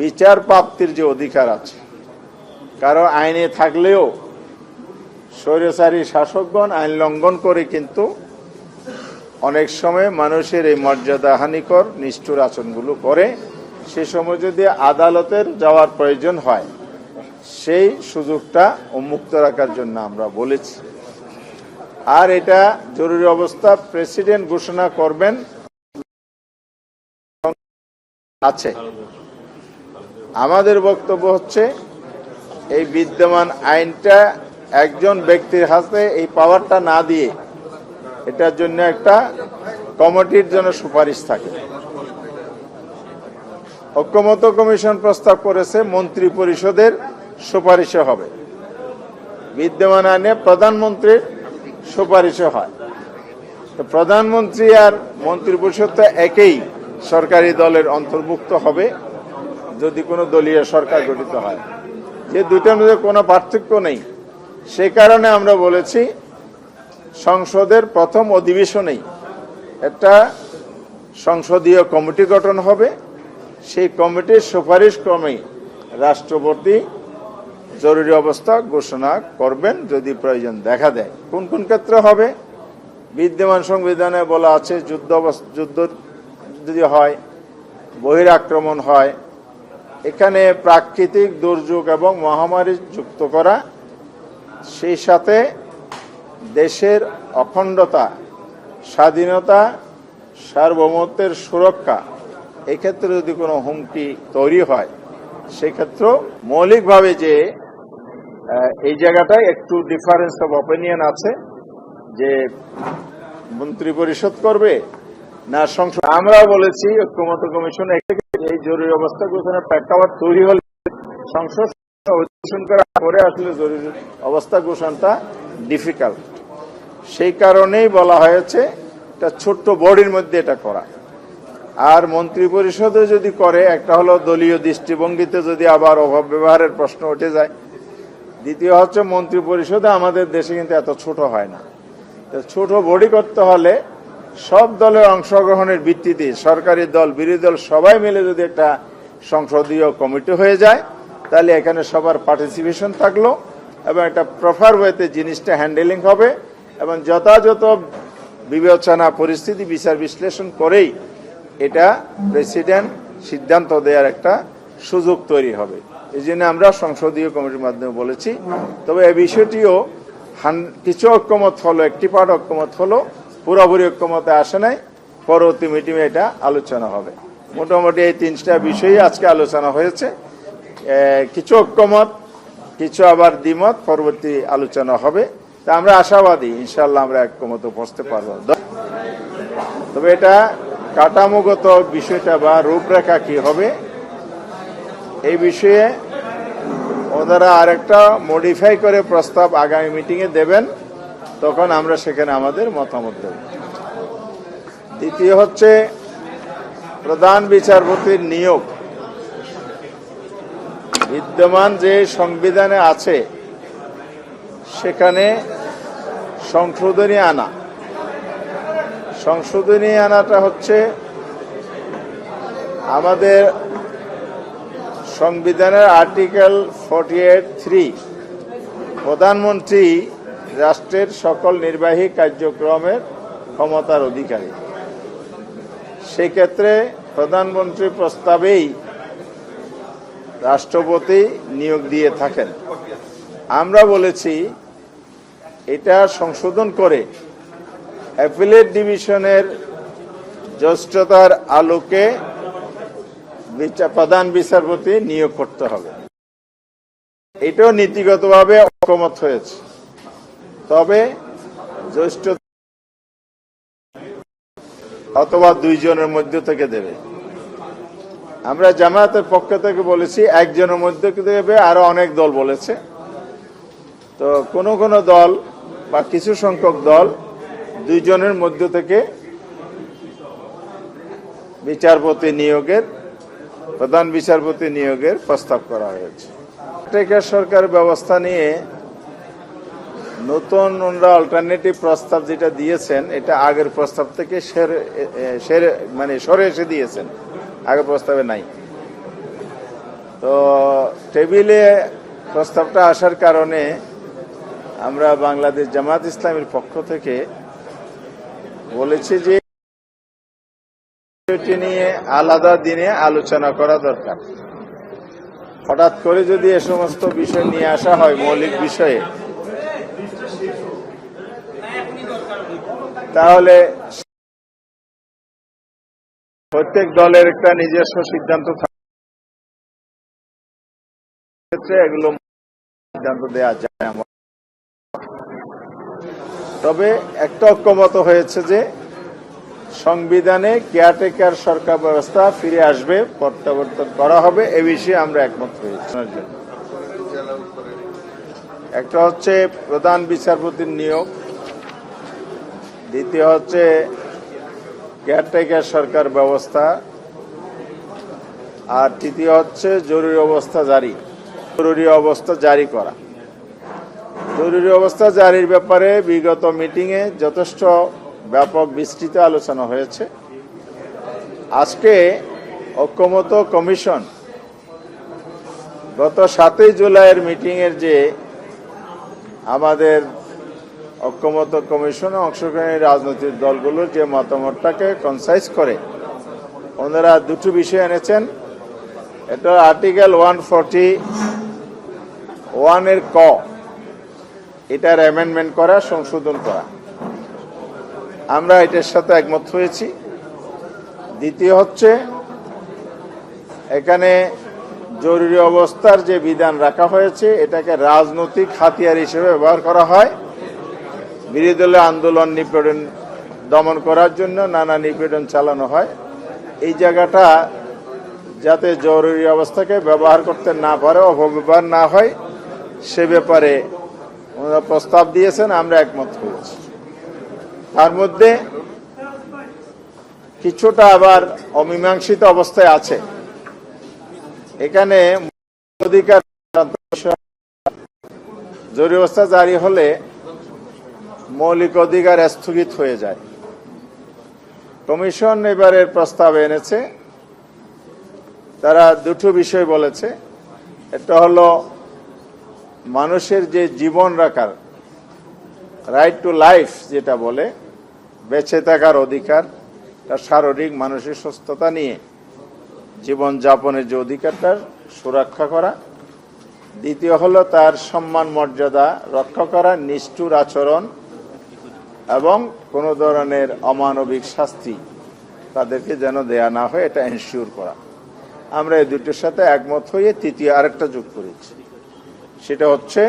বিচার প্রাপ্তির যে অধিকার আছে, কারও আইনে থাকলেও স্বৈরাচারী শাসকগণ আইন লঙ্ঘন করে কিন্তু অনেক সময় মানুষের এই মর্যাদা হানিকর, নিষ্ঠুর আচরণগুলো করে। সে সময় যদি আদালতের যাওয়ার প্রয়োজন হয়, সেই সুযোগটা উন্মুক্ত রাখার জন্য আমরা বলেছি। আর এটা জরুরি অবস্থা, প্রেসিডেন্ট ঘোষণা করবেন, আছে। আমাদের বক্তব্য হচ্ছে, এই বিদ্যমান আইনটা একজন ব্যক্তির হাতে এই পাওয়ারটা না দিয়ে এটার জন্য একটা কমিটির জন্য সুপারিশ থাকে। ঐক্যমত কমিশন প্রস্তাব করেছে মন্ত্রী পরিষদের সুপারিশে হবে। বিদ্যমান আইনে প্রধানমন্ত্রীর সুপারিশে হয়। তো প্রধানমন্ত্রী আর মন্ত্রী পরিষদ তো একই সরকারি দলের অন্তর্ভুক্ত হবে। যদি কোনো দলীয় সরকার গঠিত হয়। যে দুটোর মধ্যে কোনো পার্থক্য নেই। সে কারণে আমরা বলেছি, সংসদের প্রথম অধিবেশনেই একটা সংসদীয় কমিটি গঠন হবে। সেই কমিটির সুপারিশ ক্রমে রাষ্ট্রপতি জরুরি অবস্থা ঘোষণা করবেন যদি প্রয়োজন দেখা দেয়। কোন কোন ক্ষেত্রে হবে? বিদ্যমান সংবিধানে বলা আছে, যুদ্ধ যুদ্ধ যদি হয় বহির আক্রমণ হয় এখানে প্রাকৃতিক দুর্যোগ এবং মহামারী যুক্ত করা, সেই সাথে দেশের অখণ্ডতা, স্বাধীনতা, সার্বভৌমত্বের সুরক্ষা, এক্ষেত্রে যদি কোনো হুমকি তৈরি হয় সেক্ষেত্রে মৌলিকভাবে যে এই জায়গাটায় একটু ডিফারেন্স অফ অপিনিয়ন আছে, যে মন্ত্রী পরিষদ করবে না সংসদ আমরা বলেছি ঐক্যমত কমিশন এই জরুরি অবস্থা ঘোষণার প্রেক্ষাপট তৈরি হলে সংসদ অধিবেশন করার পরে আসলে জরুরি অবস্থা ঘোষণাটা ডিফিকাল্ট সেই কারণেই বলা হয়েছে, একটা ছোট্ট বডির মধ্যে এটা করা। আর মন্ত্রী পরিষদও যদি করে, একটা হলো দলীয় দৃষ্টিভঙ্গিতে যদি আবার অভাব ব্যবহারের প্রশ্ন উঠে যায়। দ্বিতীয় হচ্ছে মন্ত্রী পরিষদে আমাদের দেশে কিন্তু এত ছোট হয় না। ছোট বডি করতে হলে সব দলের অংশগ্রহণের ভিত্তিতে সরকারি দল, বিরোধী দল সবাই মিলে যদি একটা সংসদীয় কমিটি হয়ে যায়, তাহলে এখানে সবার পার্টিসিপেশন থাকল এবং একটা প্রপার ওয়েতে জিনিসটা হ্যান্ডেলিং হবে এবং যথাযথ বিবেচনা, পরিস্থিতি বিচার বিশ্লেষণ করেই এটা প্রেসিডেন্ট সিদ্ধান্ত দেওয়ার একটা সুযোগ তৈরি হবে। এই জন্য আমরা সংসদীয় কমিটির মাধ্যমে বলেছি। তবে এই বিষয়টিও কিছু ঐক্যমত হলো, একটি পার্ট ঐক্যমত হলো। পুরোপুরি ঐক্যমতে আসে নাই। পরবর্তী মিটিংয়ে এটা আলোচনা হবে। মোটামুটি এই তিনটা বিষয়ই আজকে আলোচনা হয়েছে। কিছু ঐক্যমত, কিছু আবার দ্বিমত, পরবর্তী আলোচনা হবে। তা আমরা আশাবাদী ইনশাল্লাহ আমরা ঐক্যমত পৌঁছতে পারব। তবে এটা কাঠামোগত বিষয়টা বা রূপরেখা কি হবে, এই বিষয়ে ওনারা আরেকটা মডিফাই করে প্রস্তাব আগামী মিটিংয়ে দেবেন। তখন আমরা সেখানে আমাদের মতামত দেব। দ্বিতীয় হচ্ছে, প্রধান বিচারপতির নিয়োগ। বিদ্যমান যে সংবিধানে আছে, সেখানে সংশোধনী আনা। সংশোধনী আনাটা হচ্ছে, আমাদের সংবিধানের আর্টিকেল ফর্টি এইট থ্রি, প্রধানমন্ত্রী রাষ্ট্রের সকল নির্বাহী কার্যক্রমের ক্ষমতার অধিকারী। সেক্ষেত্রে প্রধানমন্ত্রী প্রস্তাবেই রাষ্ট্রপতি নিয়োগ দিয়ে থাকেন। আমরা বলেছি, এটা সংশোধন করে অ্যাপিলেট ডিভিশনের জ্যেষ্ঠতার আলোকে প্রধান বিচারপতি নিয়োগ করতে হবে। এটাও নীতিগতভাবে ঐকমত হয়েছে। তবে জ্যেষ্ঠ অথবা দুইজনের মধ্যে থেকে দেবে। আমরা জামায়াতের পক্ষ থেকে বলেছি, একজনের মধ্যে দেবে, আরও অনেক দল বলেছে। তো কোন কোন দল বা কিছু সংখ্যক দল দুইজনের মধ্য থেকে বিচারপতি নিয়োগের, প্রধান বিচারপতি নিয়োগের প্রস্তাব করা হয়েছে। সরকার ব্যবস্থা নিয়ে নতুন ওনারা অল্টারনেটিভ প্রস্তাব যেটা দিয়েছেন, এটা আগের প্রস্তাব থেকে সেরে সেরে মানে সরে এসে দিয়েছেন। আগের প্রস্তাবে নাই। তো টেবিলে প্রস্তাবটা আসার কারণে আমরা বাংলাদেশ জামাত ইসলামের পক্ষ থেকে বলেছি যে এটি নিয়ে আলাদা দিনে আলোচনা করা দরকার। হঠাৎ করে যদি এ সমস্ত বিষয় নিয়ে আসা হয় মৌলিক বিষয়ে তাহলে প্রত্যেক দলের একটা নিজস্ব সিদ্ধান্ত ক্ষেত্রে এগুলো সিদ্ধান্ত দেওয়া যায় আমার। তবে একটা ঐক্যমত হয়েছে যে সংবিধানে কেয়ারটেকার সরকার ব্যবস্থা ফিরে আসবে, প্রত্যাবর্তন করা হবে, এ বিষয়ে আমরা একমত হয়েছি। একটা হচ্ছে প্রধান বিচারপতির নিয়োগ। দ্বিতীয় হচ্ছে কেয়ারটেকার সরকার ব্যবস্থা। আর তৃতীয় হচ্ছে জরুরি অবস্থা জারি। জরুরি অবস্থা জারি করা। জরুরি অবস্থা জারির ব্যাপারে বিগত মিটিংয়ে যথেষ্ট ব্যাপক বিস্তৃত আলোচনা হয়েছে। আজকে ঐক্যমত কমিশন গত সাতই জুলাইয়ের মিটিংয়ের যে আমাদের ঐক্যমত কমিশনে অংশগ্রহণী রাজনৈতিক দলগুলোর যে মতামতটাকে কনসাইজ করে, ওনারা দুটো বিষয় এনেছেন। এটা আর্টিকেল ওয়ান ফর্টি ওয়ানের ক, এটার অ্যামেন্ডমেন্ট করা, সংশোধন করা। আমরা এটার সাথে একমত হয়েছি। দ্বিতীয় হচ্ছে, এখানে জরুরি অবস্থার যে বিধান রাখা হয়েছে, এটাকে রাজনৈতিক হাতিয়ার হিসেবে ব্যবহার করা হয়। বিরোধী আন্দোলন নিপীড়ন দমন করার জন্য নানা নিপীড়ন চালানো হয়। এই জায়গাটা যাতে জরুরি অবস্থাকে ব্যবহার করতে না পারে, অপব্যবহার না হয়, সে ব্যাপারে ওনারা প্রস্তাব দিয়েছেন, আমরা একমত হয়েছি। তার মধ্যে কিছুটা আবার অমীমাংসিত অবস্থায় আছে। এখানে অধিকার জরুরি অবস্থা জারি হলে মৌলিক অধিকার স্থগিত হয়ে যায়। কমিশন এবারের প্রস্তাব এনেছে, তারা দুটো বিষয় বলেছে। একটা হলো, মানুষের যে জীবন রাখার রাইট টু লাইফ যেটা বলে, বেঁচে থাকার অধিকার, তার শারীরিক, মানসিক সুস্থতা নিয়ে। জীবন যাপনের যে অধিকারটা সুরক্ষা করা। দ্বিতীয় হলো, তার সম্মান, মর্যাদা রক্ষা করা, নিষ্ঠুর আচরণ এবং কোনো ধরনের অমানবিক শাস্তি তাদেরকে যেন দেয়া না হয়, এটা এনশিওর করা। আমরা এই দুটোর সাথে একমত হয়ে তৃতীয় আরেকটা যোগ করেছি। সেটা হচ্ছে